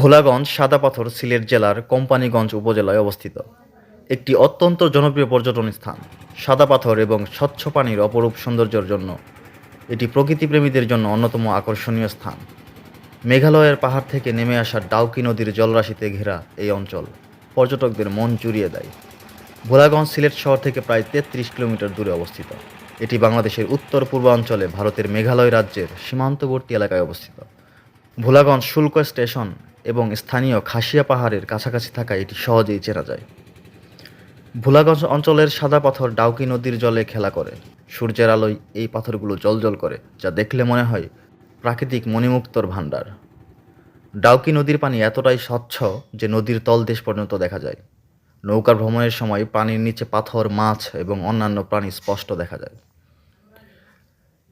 ভোলাগঞ্জ সাদা পাথর সিলেট জেলার কোম্পানীগঞ্জ উপজেলায় অবস্থিত। একটি অত্যন্ত জনপ্রিয় পর্যটন স্থান সাদা পাথর এবং স্বচ্ছ পানির অপরূপ সৌন্দর্যের জন্য। এটি প্রকৃতিপ্রেমীদের জন্য অন্যতম আকর্ষণীয় স্থান। মেঘালয়ের পাহাড় থেকে নেমে আসা ডাউকি নদীর জলরাশিতে ঘেরা এই অঞ্চল পর্যটকদের মন জুড়িয়ে দেয়। ভোলাগঞ্জ সিলেট শহর থেকে প্রায় তেত্রিশ কিলোমিটার দূরে অবস্থিত। এটি বাংলাদেশের উত্তর পূর্বাঞ্চলে ভারতের মেঘালয় রাজ্যের সীমান্তবর্তী এলাকায় অবস্থিত। ভোলাগঞ্জ শুল্ক স্টেশন এবং স্থানীয় খাসিয়া পাহাড়ের কাছাকাছি থাকা এটি সহজেই চেনা যায়। ভোলাগঞ্জ অঞ্চলের সাদা পাথর ডাউকি নদীর জলে খেলা করে। সূর্যের আলোয় এই পাথরগুলো জ্বলজ্বল করে, যা দেখলে মনে হয় প্রাকৃতিক মণিমুক্তর ভাণ্ডার। ডাউকি নদীর পানি এতটাই স্বচ্ছ যে নদীর তলদেশ পর্যন্ত দেখা যায়। নৌকার ভ্রমণের সময় পানির নিচে পাথর, মাছ এবং অন্যান্য প্রাণী স্পষ্ট দেখা যায়।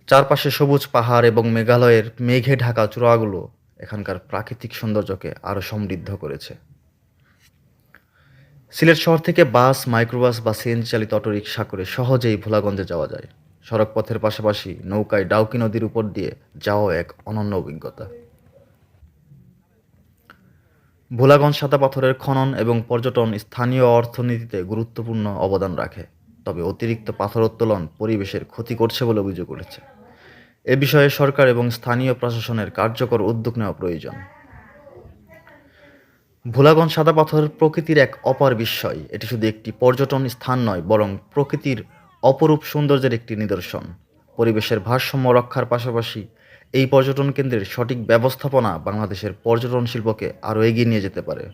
চারপাশে সবুজ পাহাড় এবং মেঘালয়ের মেঘে ঢাকা চূড়াগুলো এখানকার প্রাকৃতিক সৌন্দর্যকে আরও সমৃদ্ধ করেছে। সিলেট শহর থেকে বাস, মাইক্রোবাস বা সিএনজি চালিত অটোরিকশা করে সহজেই ভোলাগঞ্জে যাওয়া যায়। সড়ক পথের পাশাপাশি নৌকায় ডাউকি নদীর উপর দিয়ে যাওয়া এক অনন্য অভিজ্ঞতা। ভোলাগঞ্জ সাদা পাথরের খনন এবং পর্যটন স্থানীয় অর্থনীতিতে গুরুত্বপূর্ণ অবদান রাখে, তবে অতিরিক্ত পাথর উত্তোলন পরিবেশের ক্ষতি করছে বলে অভিযোগ উঠেছে। এ বিষয়ে সরকার এবং স্থানীয় প্রশাসনের কার্যকর উদ্যোগ নেওয়া প্রয়োজন। ভোলাগঞ্জ সাদা পাথর প্রকৃতির এক অপার বিস্ময়। এটি শুধু একটি পর্যটন স্থান নয়, বরং প্রকৃতির অপরূপ সৌন্দর্যের একটি নিদর্শন। পরিবেশের ভারসাম্য রক্ষার পাশাপাশি এই পর্যটন কেন্দ্রের সঠিক ব্যবস্থাপনা বাংলাদেশের পর্যটন শিল্পকে আরও এগিয়ে নিয়ে যেতে পারে।